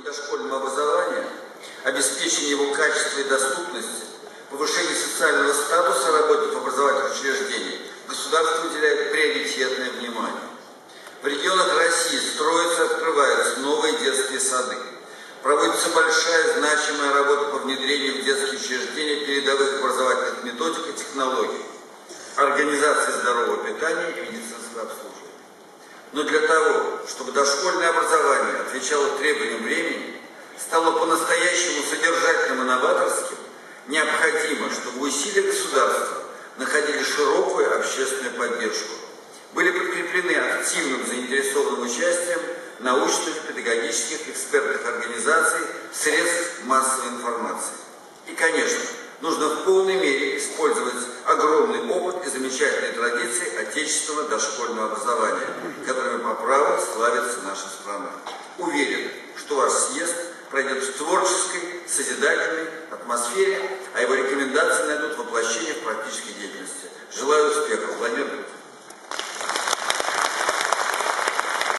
политику дошкольного образования, обеспечение его качества и доступности, повышение социального статуса работников образовательных учреждений государство уделяет приоритетное внимание. В регионах России строятся, открываются новые детские сады. Проводится большая значимая работа по внедрению в детские учреждения передовых образовательных методик и технологий, организации здорового питания и медицинского обслуживания. Но для того, чтобы дошкольное образование отвечало требованиям времени, стало по-настоящему содержательным и новаторским, необходимо, чтобы усилия государства находили широкую общественную поддержку, были подкреплены активным заинтересованным участием научных, педагогических, экспертных организаций, средств массовой информации. И, конечно, нужно в полной мере использовать огромный опыт и замечательные традиции отечественного дошкольного образования, которыми по праву славится наша страна. Уверен, что ваш съезд пройдет в творческой, созидательной атмосфере, а его рекомендации найдут воплощение в практической деятельности. Желаю успехов. Владимир